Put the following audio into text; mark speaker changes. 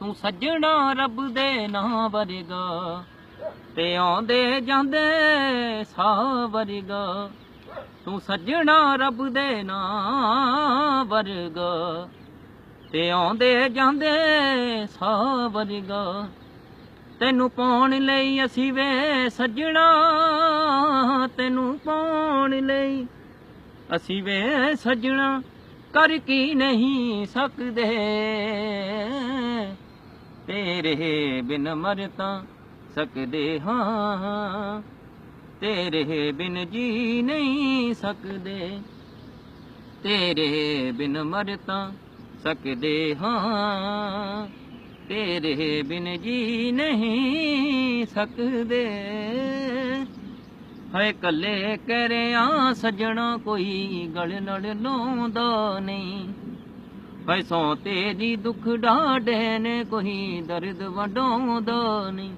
Speaker 1: ਤੂੰ ਸੱਜਣਾ ਰੱਬ ਦੇ ਨਾਂ ਵਰਗਾ, ਤੇ ਆਉਂਦੇ ਜਾਂਦੇ ਸਾਹ ਵਰਗਾ। ਤੂੰ ਸੱਜਣਾ ਰੱਬ ਦੇ ਨਾਂ ਵਰਗਾ, ਤੇ ਆਉਂਦੇ ਜਾਂਦੇ ਸਾਹ ਵਰਗਾ। ਤੈਨੂੰ ਪਾਉਣ ਲਈ ਅਸੀਂ ਵੇ ਸੱਜਣਾ, ਤੈਨੂੰ ਪਾਉਣ ਲਈ ਅਸੀਂ ਵੇ ਸੱਜਣਾ। ਕਰ ਕੀ ਨਹੀਂ ਸਕਦੇ? ਤੇਰੇ ਬਿਨ ਮਰ ਤਾਂ ਸਕਦੇ ਹਾਂ। ਤੇਰੇ ਬਿਨ ਜੀ ਨਹੀਂ ਸਕਦੇ। ਤੇਰੇ ਬਿਨ ਮਰ ਤਾਂ ਸਕਦੇ ਹਾਂ। ਤੇਰੇ ਬਿਨ ਜੀ ਨਹੀਂ ਸਕਦੇ। ਹਾਏ ਕੱਲੇ ਕਰਿਆ ਸਜਣਾ ਕੋਈ ਗਲ ਲੜ ਲਾਉਂਦਾ ਨਹੀਂ। ਹਾਏ ਸੋ ਤੇਰੀ ਦੁੱਖ ਡਾਢੇ ਨੇ ਕੋਈ ਦਰਦ ਵਡਾਉਂਦਾ ਨਹੀਂ।